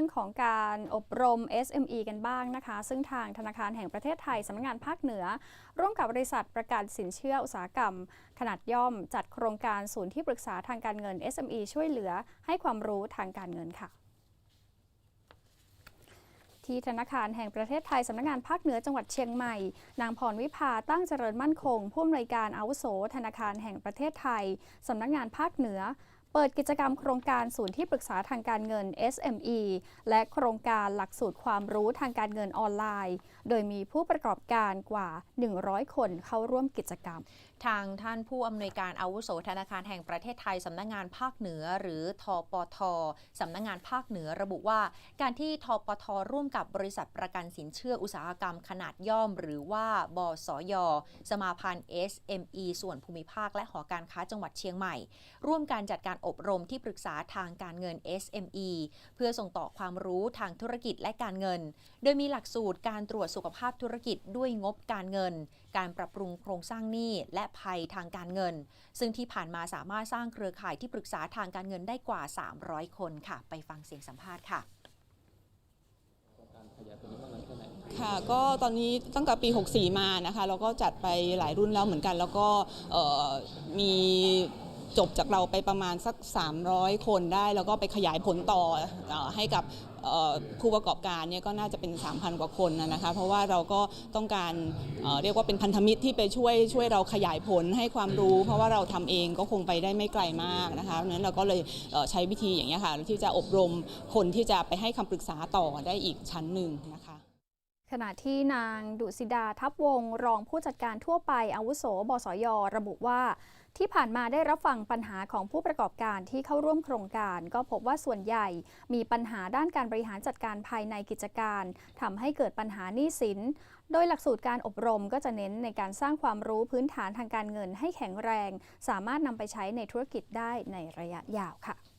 รื่องของการอบรม SME กันบ้างนะคะ ซึ่งทางธนาคารแห่งประเทศไทยสำนักงานภาคเหนือ ร่วมกับบริษัทประกันสินเชื่ออุตสาหกรรม ขนาดย่อมจัดโครงการศูนย์ที่ปรึกษาทางการเงิน SME ช่วยเหลือให้ความรู้ทางการเงินค่ะที่ธนาคารแห่งประเทศไทย สำนักงานภาคเหนือจังหวัดเชียงใหม่ นางพรวิภาตั้งเจริญมั่นคง ผู้อำนวยการอาวุโส ธนาคารแห่งประเทศไทย สำนักงานภาคเหนือ เปิดกิจกรรมโครงการศูนย์ที่ปรึกษาทางการเงิน SME และโครงการหลักสูตรความรู้ทางการเงินออนไลน์ โดยมีผู้ประกอบการกว่า 100 คนเข้าร่วมกิจกรรม ทางท่านผู้อำนวยการอาวุโสธนาคารแห่งประเทศไทยสำนักงานภาคเหนือ หรือทปทสำนักงานภาคเหนือระบุว่า การที่ทปทร่วมกับบริษัทประกันสินเชื่ออุตสาหกรรมขนาดย่อม หรือว่าบสย สมาพันธ์ SME ส่วนภูมิภาคและหอการค้าจังหวัดเชียงใหม่ ร่วมการจัดการอบรมที่ปรึกษาทางการเงิน SME เพื่อส่งต่อความรู้ทางธุรกิจและการเงิน โดยมีหลักสูตรการตรวจสุขภาพธุรกิจด้วยงบการเงิน การปรับปรุงโครงสร้างหนี้และภัยทางการเงิน ซึ่งที่ผ่านมาสามารถสร้างเครือข่ายที่ปรึกษาทางการเงินได้กว่า 300 คนค่ะ ไปฟังเสียงสัมภาษณ์ค่ะค่ะก็ตอนนี้ตั้งแต่ปี 64 มานะคะเราก็จัดไปหลายรุ่นแล้วเหมือนกัน แล้วก็มี จบจากเราไปประมาณสัก 300 คนได้ แล้วก็ไปขยายผลต่ออให้กับผู้ประกอบการเนี่ยก็น่าจะเป็น 3,000 กว่าคนนะคะเพราะว่าเราก็ต้องการเเรียกว่าเป็นพันธมิตรที่ไปช่วยช่วยเราขยายผลให้ความรู้ เพราะว่าเราทำเองก็คงไปได้ไม่ไกลมากนะคะเพราะนั้นเราก็เลยเใช้วิธีอย่างนี้ค่ะที่จะอบรมคนที่จะไปให้คำปรึกษาต่อได้อีกชั้นหนึ่งนะคะ ขณะที่นางดุสิดาทัพวง รองผู้จัดการทั่วไปอาวุโสบสย ระบุว่า ที่ผ่านมาได้รับฟังปัญหาของผู้ประกอบการที่เข้าร่วมโครงการ ก็พบว่าส่วนใหญ่มีปัญหาด้านการบริหารจัดการภายในกิจการทำให้เกิดปัญหาหนี้สิน โดยหลักสูตรการอบรมก็จะเน้นในการสร้างความรู้พื้นฐานทางการเงินให้แข็งแรง สามารถนำไปใช้ในธุรกิจได้ในระยะยาวค่ะ